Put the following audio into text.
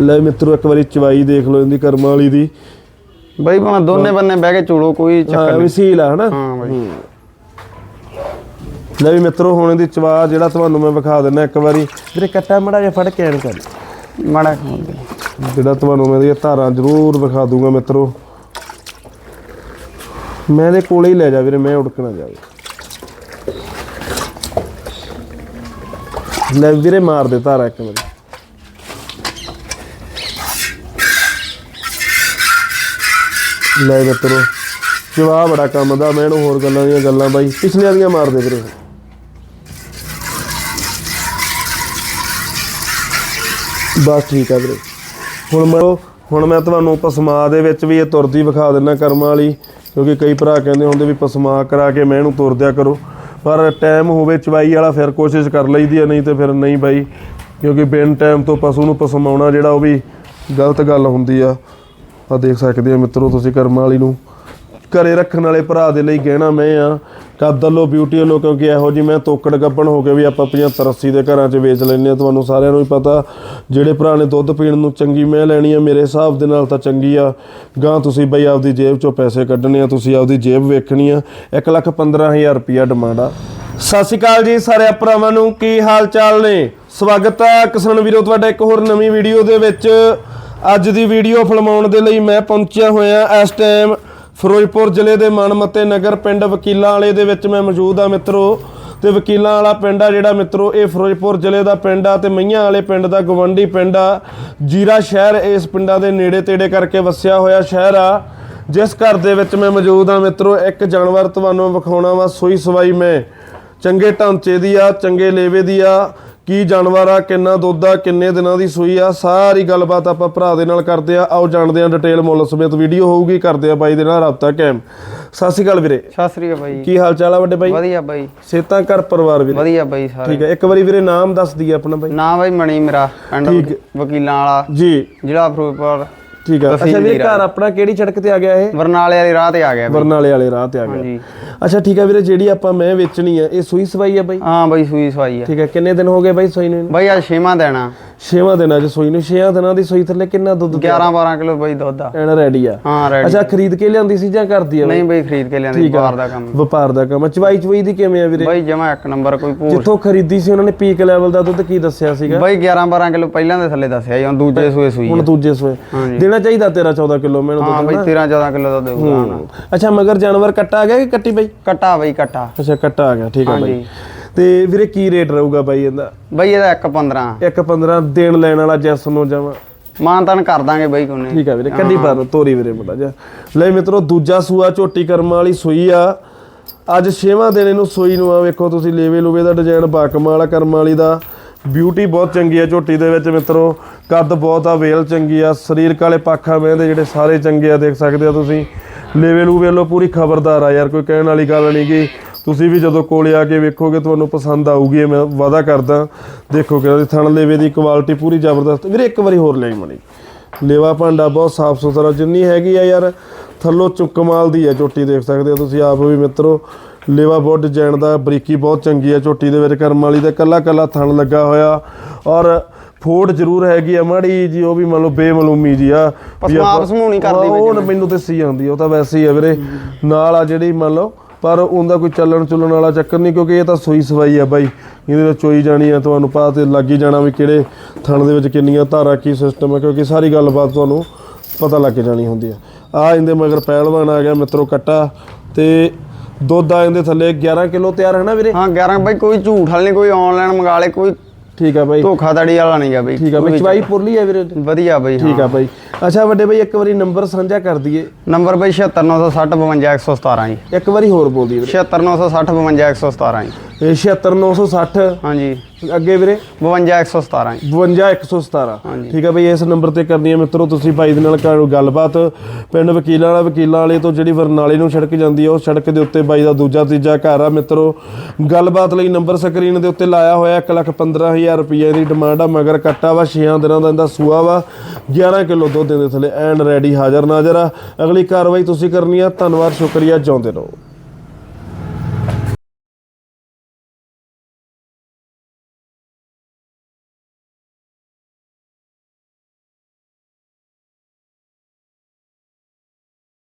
ਲੈ ਮਿੱਤਰੋ ਇੱਕ ਵਾਰੀ ਚਵਾਈ ਦੇਖ ਲਓ ਇਹਦੀ ਕਰਮਾਂ ਵਾਲੀ ਦੀ। ਬਾਈ ਭਾਵੇਂ ਦੋਨੇ ਬੰਨੇ ਬਹਿ ਕੇ ਚੂੜੋ ਕੋਈ ਚੱਕਰ ਵੀ ਨਹੀਂ। ਸੀਲ ਆ ਹਨਾ? ਹਾਂ ਬਾਈ। ਲੈ ਵੀ ਮਿੱਤਰੋ ਹੁਣ ਇਹਦੀ ਚਵਾ ਜਿਹੜਾ ਤੁਹਾਨੂੰ ਮੈਂ ਵਿਖਾ ਦਿੰਦਾ ਇੱਕ ਵਾਰੀ। ਵੀਰੇ ਕੱਟਾ ਮੜਾ ਜਿਹਾ ਫੜ ਕੇ ਐਨ ਕਰ। ਮਾੜਾ ਜਿਹੜਾ ਤੁਹਾਨੂੰ ਮੈਂ ਇਹਦੀਆਂ ਧਾਰਾਂ ਜ਼ਰੂਰ ਵਿਖਾ ਦੂੰਗਾ ਮਿੱਤਰੋ। ਮੈਂ ਇਹਦੇ ਕੋਲੇ ਹੀ ਲੈ ਜਾ ਵੀਰੇ ਮੈਂ ਉੜਕਣਾ ਜਾਵੇ ਲੈ ਵੀਰੇ ਮਾਰ ਦੇ ਧਾਰਾ ਇੱਕ ਵਾਰੀ। ਲੈ ਮਿੱਤਰੋ ਜਵਾਬ ਬੜਾ ਕੰਮ ਦਾ, ਮੈਂ ਇਹਨੂੰ ਹੋਰ ਗੱਲਾਂ ਦੀਆਂ ਗੱਲਾਂ ਬਾਈ, ਪਿਛਲੀਆਂ ਦੀਆਂ ਮਾਰਦੇ ਵੀਰੇ ਬਸ ਠੀਕ ਆ ਵੀਰੇ। ਹੁਣ ਮੈਂ ਹੁਣ ਮੈਂ ਤੁਹਾਨੂੰ ਪਸਮਾ ਦੇ ਵਿੱਚ ਵੀ ਇਹ ਤੁਰਦੀ ਵਿਖਾ ਦਿੰਦਾ ਕਰਮਾਂ ਵਾਲੀ, ਕਿਉਂਕਿ ਕਈ ਭਰਾ ਕਹਿੰਦੇ ਹੁੰਦੇ ਵੀ ਪਸਮਾ ਕਰਾ ਕੇ ਮੈਂ ਇਹਨੂੰ ਤੁਰਦਿਆ ਕਰੋ। ਪਰ ਟਾਈਮ ਹੋਵੇ ਚਵਾਈ ਵਾਲਾ ਫਿਰ ਕੋਸ਼ਿਸ਼ ਕਰ ਲਈਦੀ ਆ, ਨਹੀਂ ਤੇ ਫਿਰ ਨਹੀਂ ਬਾਈ। ਕਿਉਂਕਿ ਬਿਨ ਟਾਈਮ ਤੋਂ ਪਸ਼ੂ ਨੂੰ ਪਸਮਾਉਣਾ ਜਿਹੜਾ ਉਹ ਵੀ ਗਲਤ ਗੱਲ ਹੁੰਦੀ ਆ। ਆ ਦੇਖ ਸਕਦੇ ਆ ਮਿੱਤਰੋ ਤੁਸੀਂ ਕਰਮਾਂ ਵਾਲੀ ਨੂੰ। ਘਰੇ ਰੱਖਣ ਵਾਲੇ ਭਰਾ ਦੇ ਲਈ ਗਹਿਣਾ ਮੈਂ ਆ। ਕੱਦ ਲੋ ਬਿਊਟੀ ਲੋ ਕਿਉਂਕਿ ਇਹੋ ਜੀ ਮੈਂ ਤੋਕੜ ਗੱਪਣ ਹੋ ਕੇ ਵੀ ਆਪਾਂ 75 80 ਦੇ ਘਰਾਂ 'ਚ ਵੇਚ ਲੈਂਦੇ ਆ ਤੁਹਾਨੂੰ ਸਾਰਿਆਂ ਨੂੰ ਹੀ ਪਤਾ। ਜਿਹੜੇ ਭਰਾ ਨੇ ਦੁੱਧ ਪੀਣ ਨੂੰ ਚੰਗੀ ਮੈਂ ਲੈਣੀ ਆ, ਮੇਰੇ ਹਿਸਾਬ ਦੇ ਨਾਲ ਤਾਂ ਚੰਗੀ ਆ। ਗਾਂ ਤੁਸੀਂ ਬਈ ਆਪਦੀ ਜੇਬ 'ਚੋਂ ਪੈਸੇ ਕੱਢਣੇ ਆ, ਤੁਸੀਂ ਆਪਦੀ ਜੇਬ ਵੇਖਣੀ ਆ। 1 ਲੱਖ 15000 ਰੁਪਿਆ ਡਿਮਾਂਡ ਆ। ਸਤਿ ਸ਼੍ਰੀ ਅਕਾਲ ਜੀ ਸਾਰੇ ਭਰਾਵਾਂ ਨੂੰ, ਕੀ ਹਾਲ ਚਾਲ ਨੇ? ਸਵਾਗਤ ਹੈ ਕਿਸਾਨ ਵੀਰੋ, ਤੁਹਾਡਾ ਇੱਕ ਹੋਰ ਨਵੀਂ ਵੀਡੀਓ ਦੇ ਵਿੱਚ। ਅੱਜ ਦੀ ਵੀਡੀਓ ਫਿਲਮਾਉਣ ਦੇ ਲਈ ਮੈਂ ਪਹੁੰਚਿਆ ਹੋਇਆ ਇਸ ਟਾਈਮ ਫਿਰੋਜ਼ਪੁਰ ਜ਼ਿਲ੍ਹੇ ਦੇ ਮਨਮੱਤੇ ਨਗਰ ਪਿੰਡ ਵਕੀਲਾਂ ਵਾਲੇ ਦੇ ਵਿੱਚ ਮੈਂ ਮੌਜੂਦ ਆ ਮਿੱਤਰੋ। ਤੇ ਵਕੀਲਾਂ ਵਾਲਾ ਪਿੰਡ ਆ ਜਿਹੜਾ ਮਿੱਤਰੋ, ਇਹ ਫਿਰੋਜ਼ਪੁਰ ਜ਼ਿਲ੍ਹੇ ਦਾ ਪਿੰਡ ਆ ਤੇ ਮਈਆਂ ਵਾਲੇ ਪਿੰਡ ਦਾ ਗਵੰਡੀ ਪਿੰਡ ਆ। ਜੀਰਾ ਸ਼ਹਿਰ ਇਸ ਪਿੰਡਾਂ ਦੇ ਨੇੜੇ ਤੇੜੇ ਕਰਕੇ ਵਸਿਆ ਹੋਇਆ ਸ਼ਹਿਰ ਆ। ਜਿਸ ਘਰ ਦੇ ਵਿੱਚ ਮੈਂ ਮੌਜੂਦ ਆ ਮਿੱਤਰੋ, ਇੱਕ ਜਾਨਵਰ ਤੁਹਾਨੂੰ ਵਿਖਾਉਣਾ ਵਾ, ਸੂਈ ਸਵਾਈ ਮੈਂ। ਚੰਗੇ ਢਾਂਚੇ ਦੀ ਆ, ਚੰਗੇ ਲੇਵੇ ਦੀ ਆ। ਕੀ ਜਾਨਵਰ ਆ ਕਿੰਨਾ ਦੁੱਧ ਆ ਕਿੰਨੇ ਦਿਨਾਂ ਦੀ ਸੂਈ ਆ ਸਾਰੀ ਗੱਲਬਾਤ ਆਪਾਂ ਭਰਾ ਦੇ ਨਾਲ ਕਰਦੇ ਆ। ਆਓ ਜਾਣਦੇ ਆ ਡਿਟੇਲ ਮੁੱਲ ਸਮੇਤ ਵੀਡੀਓ ਹੋਊਗੀ ਕਰਦੇ ਆ ਬਾਈ ਦੇ ਨਾਲ ਰਾਬਤਾ ਕਾਇਮ। ਸਤਿ ਸ਼੍ਰੀ ਅਕਾਲ ਵੀਰੇ। ਸਤਿ ਸ੍ਰੀ ਅਕਾਲ ਬਾਈ। ਕੀ ਹਾਲ ਚਾਲ ਆ ਵੱਡੇ ਬਾਈ? ਵਧੀਆ ਬਾਈ। ਸੇਤਾਂ ਘਰ ਪਰਿਵਾਰ ਵੀਰੇ? ਵਧੀਆ ਬਾਈ ਸਾਰੇ। ਠੀਕ ਹੈ ਇੱਕ ਵਾਰੀ ਵੀਰੇ ਨਾਮ ਦੱਸ ਦਈਏ ਆਪਣਾ ਬਾਈ। ਨਾ ਬਾਈ ਮਣੀ ਮੇਰਾ ਪਿੰਡ। ਵਕੀਲਾਂ ਵਾਲਾ। ਜੀ। ਜ਼ਿਲ੍ਹਾ ਫਿਰੋਜ਼ਪੁਰ। ਠੀਕ ਆ। ਅੱਛਾ ਵੀਰੇ। ਘਰ ਆਪਣਾ ਕਿਹੜੀ ਸੜਕ ਤੇ ਆ ਗਿਆ ਇਹ? ਬਰਨਾਲੇ ਵਾਲੀ ਰਾਹ ਤੇ ਆ ਗਿਆ ਬਰਨਾਲੇ ਵਾਲੇ ਰਾਹ ਤੇ ਆ ਗਿਆ। ਹਾਂਜੀ। ਅੱਛਾ ਠੀਕ ਆ ਵੀਰੇ ਜਿਹੜੀ ਆਪਾਂ ਮੈਂ ਵੇਚਣੀ ਆ ਇਹ ਸੂਈ ਸਵਾਈ ਆ ਬਾਈ? ਹਾਂ ਬਾਈ ਸੂਈ ਸਵਾਈ ਆ। ਠੀਕ ਹੈ ਕਿੰਨੇ ਦਿਨ ਹੋ ਗਏ ਬਾਈ ਸੂਈ ਨੂੰ? ਬਾਈ ਅੱਜ ਛੇਵਾਂ ਦੇਣਾ ਛੇਵਾਂ ਦਿਨਾਂ ਚ ਸੂਈ ਨੂੰ? ਛੇਆਂ ਦਿਨਾਂ ਦੀ ਸੂਈ ਥੱਲੇ ਕਿੰਨਾ ਦੁੱਧ 11 12 ਕਿਲੋ ਬਾਈ ਦੁੱਧ ਆ। ਐਨ ਰੈਡੀ ਆ? ਹਾਂ ਰੈਡੀ ਅੱਛਾ ਖਰੀਦ ਕੇ ਲਿਆਂਦੀ ਸੀ ਜਾਂ ਕਰਦੀ ਆ? ਨਹੀਂ ਬਾਈ? ਖਰੀਦ ਕੇ ਲਿਆਂਦੀ ਬਾਹਰ ਦਾ ਕੰਮ। ਵਪਾਰ ਦਾ ਕੰਮ। ਚਵਾਈ ਚਵਾਈ ਦੀ ਕਿਵੇਂ ਆ ਵੀਰੇ? ਬਾਈ ਜਮਾ ਇੱਕ ਨੰਬਰ ਕੋਈ ਭੂਰ ਜਿੱਥੋਂ ਖਰੀਦੀ ਸੀ ਉਹਨਾਂ ਨੇ ਪੀਕ ਲੈਵਲ ਦਾ ਦੁੱਧ ਕੀ ਦੱਸਿਆ ਸੀਗਾ? ਬਾਈ 11 12 ਕਿਲੋ ਪਹਿਲਾਂ ਦੇ ਥੱਲੇ ਦੱਸਿਆ ਜੀ ਹੁਣ ਦੂਜੇ ਸੂਏ ਸੂਈ ਹੁਣ। ਦੂਜੇ ਸੋਏ। ਦੇਣਾ ਚਾਹੀਦਾ 13 14 ਕਿਲੋ ਮੈਨੂੰ ਹਾਂ ਬਾਈ 13 14 ਕਿਲੋ ਦਾ ਦੇਊਗਾ। ਅੱਛਾ ਮਗਰ ਜਾਨਵਰ ਕੱਟਾ ਗਿਆ ਕਿ ਕੱਟੀ ਬਾਈ? ਕੱਟਾ ਬਾਈ ਕੱਟਾ। ਅੱਛਾ ਕੱਟਾ ਆ ਗਿਆ। ਠੀਕ ਆ ਬਾਈ। ਤੇ ਵੀਰੇ ਕੀ ਰੇਟ ਰਹੂਗਾ ਬਾਈ ਇਹਦਾ? ਬਾਈ ਇਹਦਾ 1 15 ਇੱਕ 15 ਦੇਣ ਲੈਣ ਵਾਲਾ ਜੈਸ ਨੂੰ ਜਾਵਾਂ। ਮਾਨਤਾਨ ਕਰ ਦਾਂਗੇ ਬਾਈ ਕੋਨੇ ਠੀਕ ਆ ਵੀਰੇ ਕੱਢੀ ਪਾ ਦੋ ਤੋਰੀ ਵੀਰੇ ਮੁੰਡਾ ਜਾ ਲੈ ਮਿੱਤਰੋ ਦੂਜਾ ਸੂਆ ਝੋਟੀ ਕਰਮਾਂ ਵਾਲੀ ਸੂਈ ਆ। ਅੱਜ ਛੇਵਾਂ ਦਿਨ ਇਹਨੂੰ ਸੂਈ ਨੂੰ ਆ ਵੇਖੋ ਤੁਸੀਂ ਲੇਵੇ ਲੂਵੇ ਦਾ ਡਿਜ਼ਾਈਨ ਬਾਕਮਾਲ ਵਾਲਾ ਕਰਮਾਂ ਵਾਲੀ ਦਾ। ਬਿਊਟੀ ਬਹੁਤ ਚੰਗੀ ਆ ਝੋਟੀ ਦੇ ਵਿੱਚ ਮਿੱਤਰੋ। ਕੱਦ ਬਹੁਤ ਆ ਵੇਲ ਚੰਗੀ ਆ ਸਰੀਰਕ ਵਾਲੇ ਪਾਖਾਂ ਵੇਂਦੇ ਜਿਹੜੇ ਸਾਰੇ ਚੰਗੇ ਆ ਦੇਖ ਸਕਦੇ ਆ ਤੁਸੀਂ। ਲੇਵੇ ਲੂਵੇ ਲੋ ਪੂਰੀ ਖਬਰਦਾਰ ਆ ਯਾਰ ਕੋਈ ਕਹਿਣ ਵਾਲੀ ਗੱਲ ਨਹੀਂ ਕਿ ਤੁਸੀਂ ਵੀ ਜਦੋਂ ਕੋਲੇ ਆ ਕੇ ਵੇਖੋਗੇ ਤੁਹਾਨੂੰ ਪਸੰਦ ਆਊਗੀ ਮੈਂ ਵਾਅਦਾ ਕਰਦਾ। ਦੇਖੋ ਕਿ ਉਹਦੀ ਥਣ ਲੇਵੇ ਦੀ ਕੁਆਲਿਟੀ ਪੂਰੀ ਜ਼ਬਰਦਸਤ। ਵੀਰੇ ਇੱਕ ਵਾਰੀ ਹੋਰ ਲੈ ਮਣੀ ਲੇਵਾ ਭਾਂਡਾ ਬਹੁਤ ਸਾਫ਼ ਸੁਥਰਾ ਜਿੰਨੀ ਹੈਗੀ ਆ ਯਾਰ ਥੱਲੋਂ ਚੁੱਕ ਕਮਾਲ ਦੀ ਆ ਝੋਟੀ ਦੇਖ ਸਕਦੇ ਹੋ ਤੁਸੀਂ ਆਪ ਵੀ ਮਿੱਤਰੋ। ਲੇਵਾ ਬਹੁਤ ਡਿਜ਼ਾਈਨ ਦਾ ਬਰੀਕੀ ਬਹੁਤ ਚੰਗੀ ਆ ਝੋਟੀ ਦੇ ਵਿੱਚ ਕਰਮ ਵਾਲੀ ਤੇ ਕੱਲਾ ਕੱਲਾ ਥਣ ਲੱਗਾ ਹੋਇਆ। ਔਰ ਫੋੜ ਜ਼ਰੂਰ ਹੈਗੀ ਆ ਮਾੜੀ ਜੀ ਉਹ ਵੀ ਮੰਨ ਲਓ ਬੇਮਲੂਮੀ ਜੀ ਆ। ਵੀ ਆਪਾਂ- ਨਹੀਂ ਕਰਦੀ ਉਹ ਮੈਨੂੰ ਤੇ ਸੀ ਜਾਂਦੀ ਉਹ ਤਾਂ ਵੈਸੇ ਹੀ ਆ ਵੀਰੇ। ਨਾਲ ਆ ਜਿਹੜੀ ਮੰਨ ਲਓ ਪਰ ਉਹਦਾ ਕੋਈ ਚੱਲਣ ਚੁੱਲਣ ਵਾਲਾ ਚੱਕਰ ਨਹੀਂ ਕਿਉਂਕਿ ਇਹ ਤਾਂ ਸੂਈ ਸਵਾਈ ਆ ਬਾਈ। ਇਹਦੇ ਵਿੱਚ ਚੋਈ ਜਾਣੀ ਆ ਤੁਹਾਨੂੰ ਪਤਾ ਤੇ ਲੱਗ ਹੀ ਜਾਣਾ ਵੀ ਕਿਹੜੇ ਥਣ ਦੇ ਵਿੱਚ ਕਿੰਨੀਆਂ ਧਾਰਾਂ ਕੀ ਸਿਸਟਮ ਹੈ ਕਿਉਂਕਿ ਸਾਰੀ ਗੱਲਬਾਤ ਤੁਹਾਨੂੰ ਪਤਾ ਲੱਗ ਜਾਣੀ ਹੁੰਦੀ ਆ। ਆ ਇਹਦੇ ਮਗਰ ਪਹਿਲਵਾਨ ਆ ਗਿਆ ਮਿੱਤਰੋ ਕੱਟਾ ਤੇ ਦੁੱਧ ਆ ਇਹਦੇ ਥੱਲੇ 11 ਕਿਲੋ ਤਿਆਰ ਹੈ ਨਾ ਵੀਰੇ? ਹਾਂ 11 ਬਾਈ ਕੋਈ ਝੂਠ ਵਾਲੀ ਨਹੀਂ ਕੋਈ ਆਨਲਾਈਨ ਮੰਗਾ ਲੇ ਕੋਈ ਠੀਕ ਆ ਬਾਈ। ਧੋਖਾਧੜੀ ਵਾਲਾ ਨਹੀਂ ਗਾ ਬਾਈ। ਠੀਕ ਆ ਬਾਈ ਚਵਾਈ ਪੁਰਲੀ ਆ ਵੀਰੇ ਵਧੀਆ ਬਾਈ ਠੀਕ ਆ ਬਾਈ। ਅੱਛਾ ਵੱਡੇ ਬਾਈ ਇੱਕ ਵਾਰੀ ਨੰਬਰ ਸਾਂਝਾ ਕਰ ਦਈਏ। ਨੰਬਰ ਬਾਈ 76960 52117 ਜੀ। ਇੱਕ ਵਾਰੀ ਹੋਰ ਬੋਲ ਦਈਏ ਵੀਰੇ। 76960 52117 ਜੀ। ਇਹ 76960 ਹਾਂਜੀ। ਅੱਗੇ ਵੀਰੇ? 52117 ਜੀ। 52117 ਹਾਂਜੀ। ਠੀਕ ਹੈ ਬਈ ਇਸ ਨੰਬਰ ਤੇ ਕਰਨੀ ਹੈ ਮਿੱਤਰੋ ਤੁਸੀਂ ਬਾਈ ਦੇ ਨਾਲ ਕਰ ਗੱਲਬਾਤ। ਪਿੰਡ ਵਕੀਲਾਂ ਵਾਲਾ ਵਕੀਲਾਂ ਵਾਲੇ ਤੋਂ ਜਿਹੜੀ ਬਰਨਾਲੇ ਨੂੰ ਸੜਕ ਜਾਂਦੀ ਹੈ ਉਹ ਸੜਕ ਦੇ ਉੱਤੇ ਬਾਈ ਦਾ ਦੂਜਾ ਤੀਜਾ ਘਰ ਆ ਮਿੱਤਰੋ। ਗੱਲਬਾਤ ਲਈ ਨੰਬਰ ਸਕਰੀਨ ਦੇ ਉੱਤੇ ਲਾਇਆ ਹੋਇਆ 115000 ਰੁਪਏ ਦੀ ਡਿਮਾਂਡ ਆ ਮਗਰ ਕੱਟਾ ਵਾ 6 ਦਿਨਾਂ ਦਾ ਇਹਦਾ ਸੂਆ ਵਾ 11 ਕਿਲੋ ਦੁੱਧ ਦੇ ਥੱਲੇ ਐਨ ਰੈਡੀ ਹਾਜ਼ਰ ਨਾਜ਼ਰ ਆ। ਅਗਲੀ ਕਾਰਵਾਈ ਤੁਸੀਂ ਕਰਨੀ ਆ। ਧੰਨਵਾਦ, ਸ਼ੁਕਰੀਆ। ਜਿਉਂਦੇ ਰਹੋ।